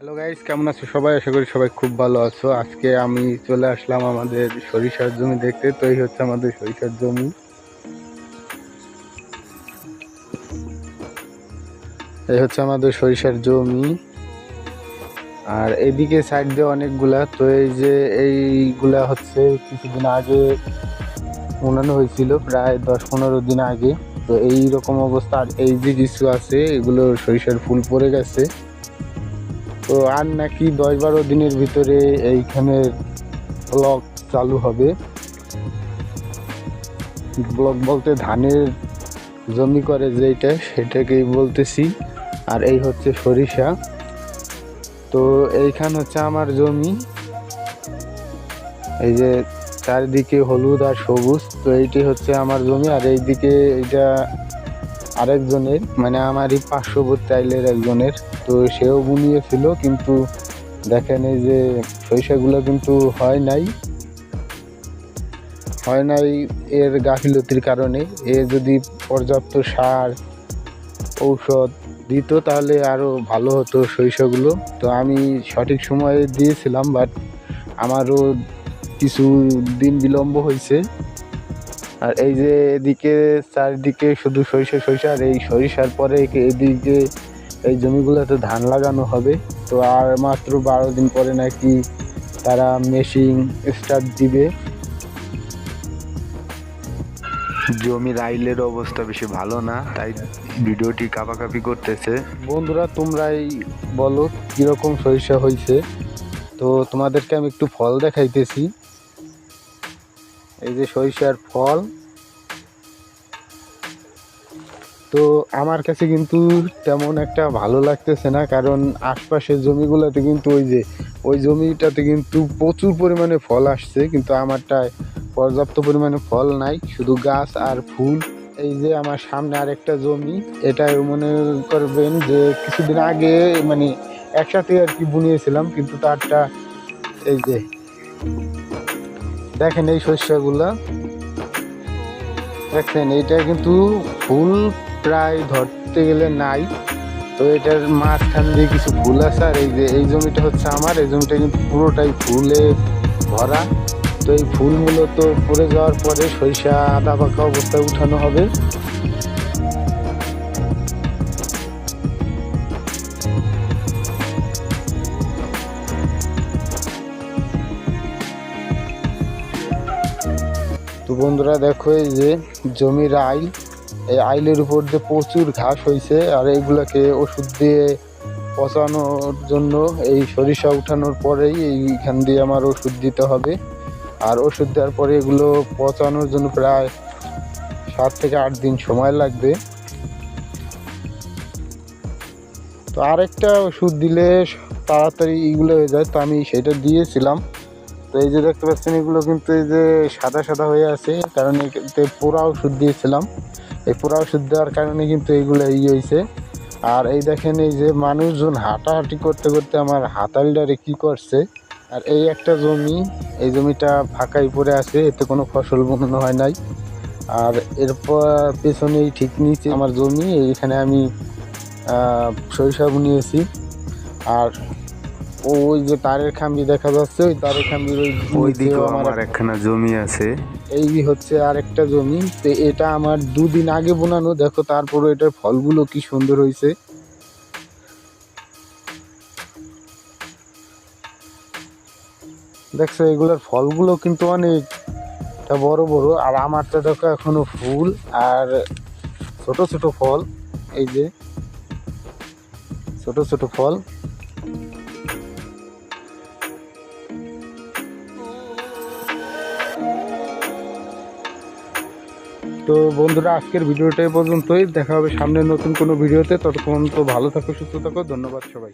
Hello guys কেমন আছো সবাই? আশা করি সবাই খুব ভালো আছো। আজকে আমি চলে আসলাম আমাদের সরিষার জমি দেখতে। তো এই হচ্ছে আমাদের সরিষার জমি। এই হচ্ছে আমাদের সরিষার জমি। আর এদিকে সাইড দিয়ে অনেকগুলা। তো এই যে এইগুলা হচ্ছে কিছুদিন আগে উনানো হয়েছিল, প্রায় দশ পনেরো দিন আগে। তো এই রকম অবস্থা। আর এই যে কিছু আছে, এগুলো সরিষার ফুল পড়ে গেছে। তো আর নাকি দশ বারো দিনের ভিতরে এইখানে ব্লক চালু হবে। ব্লক বলতে ধানের জমি করে যেটা সেটাকেই বলতেছি। আর এই হচ্ছে সরিষা। তো এইখান হচ্ছে আমার জমি। এই যে চারিদিকে হলুদ আর সবুজ, তো এইটি হচ্ছে আমার জমি। আর এইদিকে এইটা আরেকজনের মানে আমারই পার্শ্ববর্তী আইলের একজনের, তো সেও বুনিয়েছিল কিন্তু দেখেন এই যে সরিষাগুলো কিন্তু হয় নাই। হয় নাই এর গাফিলতির কারণে। এ যদি পর্যাপ্ত সার, ঔষধ দিত, তাহলে আরও ভালো হতো সরিষাগুলো। তো আমি সঠিক সময়ে দিয়েছিলাম, বাট আমারও কিছু দিন বিলম্ব হয়েছে। আর এই যে এদিকে চারিদিকে শুধু সরিষা সরিষা আর এই সরিষার পরে এদিকে এই জমিগুলোতে ধান লাগানো হবে। তো আর মাত্র বারো দিন পরে নাকি তারা মেশিন স্টার্ট দিবে। জমির আইলের অবস্থা বেশি ভালো না তাই ভিডিওটি কাপাকাপি করতেছে। বন্ধুরা তোমরাই বলো কীরকম সরিষা হয়েছে। তো তোমাদেরকে আমি একটু ফল দেখাইতেছি। এই যে সরিষার ফল। তো আমার কাছে কিন্তু তেমন একটা ভালো লাগতেছে না, কারণ আশপাশের জমিগুলোতে কিন্তু ওই যে, ওই জমিটাতে কিন্তু প্রচুর পরিমাণে ফল আসছে, কিন্তু আমারটায় পর্যাপ্ত পরিমাণে ফল নাই, শুধু গাছ আর ফুল। এই যে আমার সামনে আরেকটা জমি, এটাই মনে করবেন যে কিছুদিন আগে মানে একসাথে আর কি বুনিয়েছিলাম, কিন্তু তারটা এই যে দেখেন এই শস্যগুলা দেখেন এটা কিন্তু ফুল প্রায় ধরতে গেলে নাই। তো এটার মাঝখান দিয়ে কিছু ফুল আছে, আর এই যে এই জমিটা হচ্ছে আমার, এই জমিটা কিন্তু পুরোটাই ফুলে ভরা। তো এই ফুলগুলো তো পড়ে যাওয়ার পরে সরিষা আদা পাকা অবস্থায় উঠানো হবে। তো বন্ধুরা দেখো এই যে জমির আইল, এই আইলের উপর দিয়ে প্রচুর ঘাস হয়েছে আর এইগুলাকে ওষুধ দিয়ে পচানোর জন্য, এই সরিষা উঠানোর পরেই এইখান দিয়ে আমার ওষুধ দিতে হবে। আর ওষুধ দেওয়ার পরে এগুলো পচানোর জন্য প্রায় সাত থেকে আট দিন সময় লাগবে। তো আরেকটা ওষুধ দিলে তাড়াতাড়ি এগুলো হয়ে যায়, তো আমি সেটা দিয়েছিলাম। তো এই যে দেখতে পাচ্ছেন, এগুলো কিন্তু এই যে সাদা সাদা হয়ে আছে কারণ এতে পোড়া ওষুধ দিয়েছিলাম। এই পোড়া ওষুধ দেওয়ার কারণে কিন্তু এইগুলো ই হয়েছে আর এই দেখেন, এই যে মানুষজন হাঁটাহাঁটি করতে করতে আমার হাতালডারে কি করছে। আর এই একটা জমি, এই জমিটা ফাঁকাই পড়ে আছে, এতে কোনো ফসল বোনানো হয় নাই। আর এরপর পেছনেই ঠিক নিচে আমার জমি, এইখানে আমি সরিষা বুনিয়েছি। আর ওই যে তারের খাম্বি দেখা যাচ্ছে ওই তারের খাম্বির ওই ওই আমার আমার একখানা জমি আছে। এই হচ্ছে আরেকটা জমি। তো এটা আমার দুদিন আগে বোনানো। দেখো তারপরে এটার ফলগুলো কি সুন্দর হয়েছে। দেখছ এগুলোর ফলগুলো কিন্তু অনেকটা বড় বড়। আর আমারটা দেখো এখনও ফুল। আর ছোট ছোট ফল এই যে ছোট ছোট ফল। তো বন্ধুরা, আজকের ভিডিওটা পর্যন্তই। দেখা হবে সামনে নতুন কোনো ভিডিওতে। ততক্ষণ তো ভালো থাকো, সুস্থ থাকো। ধন্যবাদ সবাই